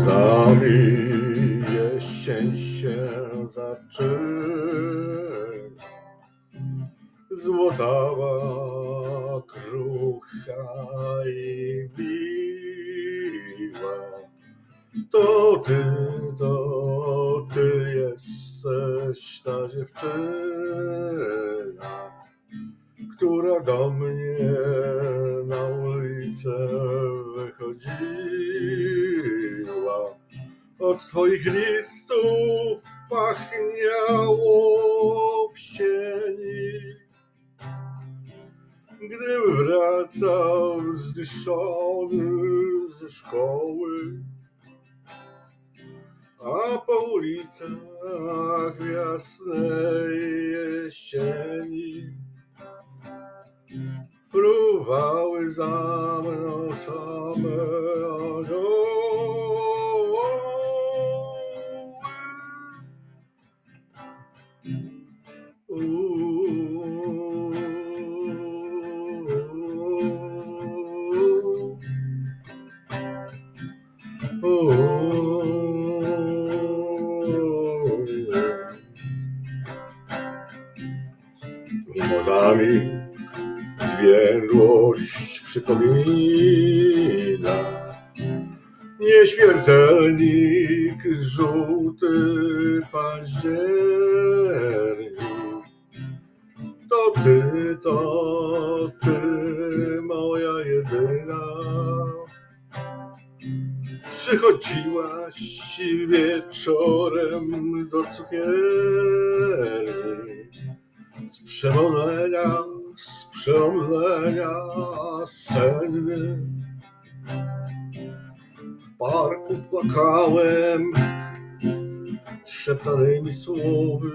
Mimozami jesień się zaczyna. Złotała krucha i biła. To ty, to ty jesteś ta dziewczyna, która do mnie Od twoich listów pachniało w sieni. Gdym wracał zdyszony ze szkoły, a po ulicach jasnej jesieni fruwały za mną same anioły. Mimozami zwiędłość przypomina. Nieśmiertelnik, żółty październik. To ty, to ty, moja jedyna. Przychodziłaś wieczorem do cukierni z przemolenia, z przeomlenia senny. W parku płakałem szeptanymi słowy.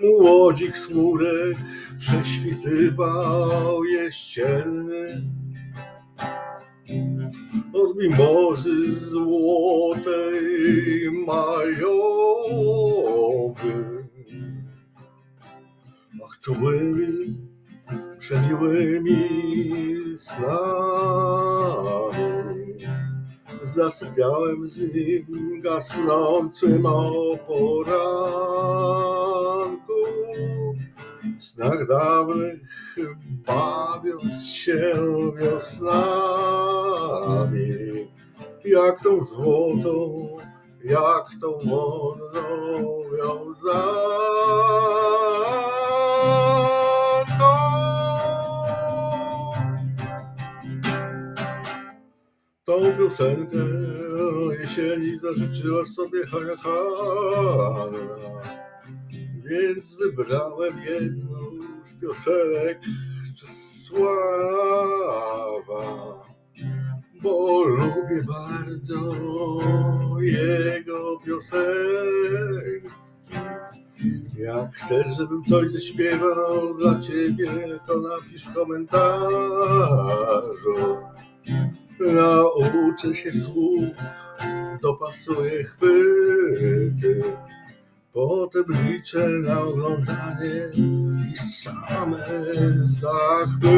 Młodzik smurek prześwitywał jesienny. Od mimozy złotej majowy. Ach, czułymi, przemiłymi snami zasypiałem z nim gasnącym o poranku. W snach dawnych bawiąc się wiosnami, jak tą złotą, jak tą wonną wiązanką. Tą piosenkę jesieni zażyczyła sobie Hania Hanna, więc wybrałem jedną z piosenek Czesława, bo lubię bardzo jego piosenki. Jak chcesz, żebym coś zaśpiewał dla ciebie, to napisz w komentarzu. Nauczę się słów, dopasuję chwyty. Potem liczę na oglądanie i same zachwyty.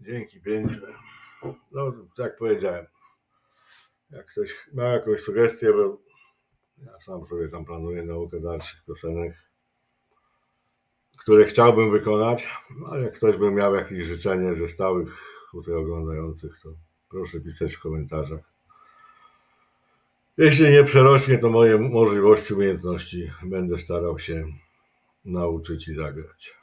Dzięki piękne. No, jak powiedziałem, jak ktoś ma jakąś sugestię, bo ja sam sobie tam planuję naukę dalszych piosenek, które chciałbym wykonać, no, ale jak ktoś by miał jakieś życzenie ze stałych tutaj oglądających, to proszę pisać w komentarzach. Jeśli nie przerośnie to moje możliwości, umiejętności, będę starał się nauczyć i zagrać.